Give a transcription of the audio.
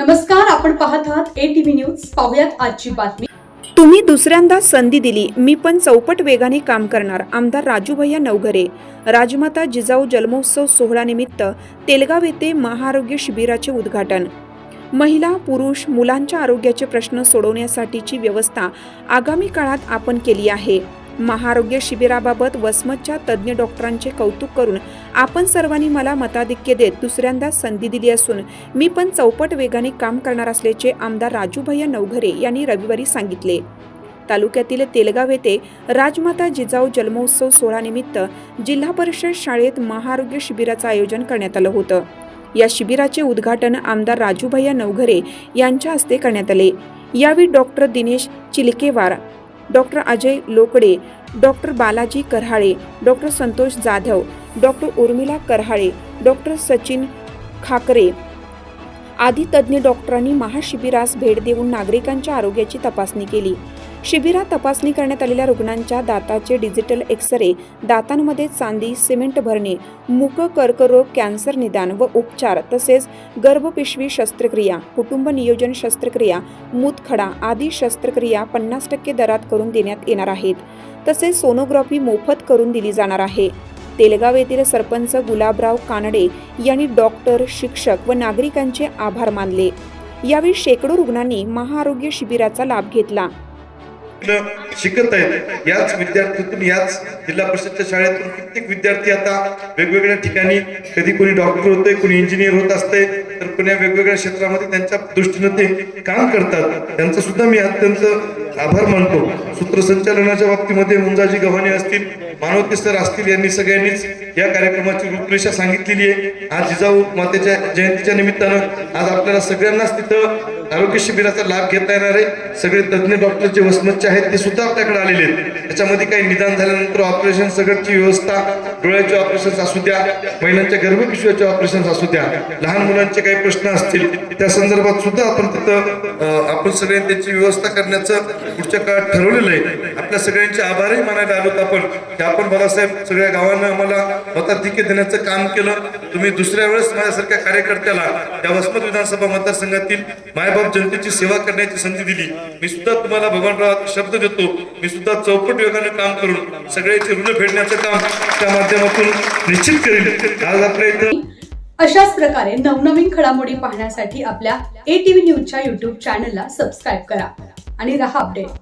नमस्कार आपण पाहत आहात ए टीव्ही न्यूज पाहुयात आजची बातमी. तुम्ही दुसऱ्यांदा संधी दिली मी पण चौपट वेगाने काम करणार आमदार राजूभैया नवघरे. राजमाता जिजाऊ जन्मोत्सव सोहळ्यानिमित्त तेलगाव येथे महाआरोग्य शिबिराचे उद्घाटन. महिला पुरुष मुलांच्या आरोग्याचे प्रश्न सोडवण्यासाठीची व्यवस्था आगामी काळात आपण केली आहे. महाआरोग्य शिबिराबाबत वसमतच्या तज्ज्ञ डॉक्टरांचे कौतुक करून आपण सर्वांनी मला मताधिक्य देत दुसऱ्यांदा संधी दिली असून मी पण चौपट वेगाने काम करणार असल्याचे आमदार राजूभैया नवघरे यांनी रविवारी सांगितले. तालुक्यातील तेलगाव येथे राजमाता जिजाऊ जन्मोत्सव सोहळानिमित्त जिल्हा परिषद शाळेत महाआरोग्य शिबिराचं आयोजन करण्यात आलं होतं. या शिबिराचे उद्घाटन आमदार राजूभैया नवघरे यांच्या हस्ते करण्यात आले. यावेळी doctor Dinesh Chilkewar doctor Ajay Lokde doctor Balaji Karhale doctor Santosh Jadhav doctor Urmila Karhale doctor Sachin Khakre आदी तज्ज्ञ डॉक्टरांनी महाशिबिरास भेट देऊन नागरिकांच्या आरोग्याची तपासणी केली. शिबिरात तपासणी करण्यात आलेल्या रुग्णांच्या दाताचे डिजिटल एक्सरे दातांमध्ये चांदी सिमेंट भरणे मुक कर्करोग कॅन्सर निदान व उपचार तसेच गर्भपिशवी शस्त्रक्रिया कुटुंब नियोजन शस्त्रक्रिया मूतखडा आदी शस्त्रक्रिया पन्नास टक्के दरात करून देण्यात येणार आहेत. तसेच सोनोग्राफी मोफत करून दिली जाणार आहे. तेलगाव येथील सरपंच गुलाबराव कानडे यांनी डॉक्टर शिक्षक व नागरिकांचे आभार मानले. यावेळी शेकडो रुग्णांनी महाआरोग्य शिबिराचा लाभ घेतला. शिकत आहेत याच विद्यार्थ्यातून याच जिल्हा परिषदच्या शाळेतून कित्येक विद्यार्थी आता वेगवेगळ्या ठिकाणी कधी कोणी डॉक्टर होते कोणी इंजिनियर होत असते तर कोणी वेगवेगळ्या क्षेत्रामध्ये त्यांच्या दृष्टीनं ते काम करतात. त्यांचं सुद्धा मी अत्यंत आभार मानतो. सूत्रसंचालनाच्या बाबतीमध्ये मुंजाजी गव्हाणे असतील मानवते सर असतील यांनी सगळ्यांनीच या कार्यक्रमाची रूपरेषा सांगितलेली आहे. आज जिजाऊ मातेच्या जयंतीच्या निमित्तानं आज आपल्याला सगळ्यांनाच तिथं आरोग्य शिबिराचा लाभ घेता येणार आहे सगळे तज्ज्ञ डॉक्टर जे वसमतचे आहेत ते सुद्धा आपल्याकडे आलेले आहेत. त्याच्यामध्ये काही निदान झाल्यानंतर ऑपरेशन सगळची व्यवस्था डोळ्याचे ऑपरेशन असू द्या महिलांच्या गर्भपिशव्याचे ऑपरेशन असू द्या लहान मुलांचे काही प्रश्न असतील त्या संदर्भात सुद्धा आपण तिथं आपण सगळ्यांनी त्याची व्यवस्था करण्याचं पुढच्या काळात ठरवलेलं आहे. आपल्या सगळ्यांचे आभारही मानायला आलोत आपण. की आपण बाबासाहेब सगळ्या गावांना आम्हाला मताधिक्य देण्याचं काम केलं. तुम्ही दुसऱ्या वेळेस माझ्यासारख्या कार्यकर्त्याला त्या वसमत विधानसभा मतदारसंघातील मायबाप जनतेची सेवा करण्याची संधी दिली. मी सुद्धा तुम्हाला भगवानराव शब्द देतो. मी सुद्धा चौपट वेगाने काम करून सगळ्याचे ऋण फेडण्याचं काम त्या माध्यमातून निश्चित करेल आज आपल्या इथं अशाच प्रकारे नवनवीन घडामोडी पाहण्यासाठी आपल्या ए टीव्ही न्यूजच्या युट्यूब चॅनलला सबस्क्राईब करा. आणि रहा अपडेट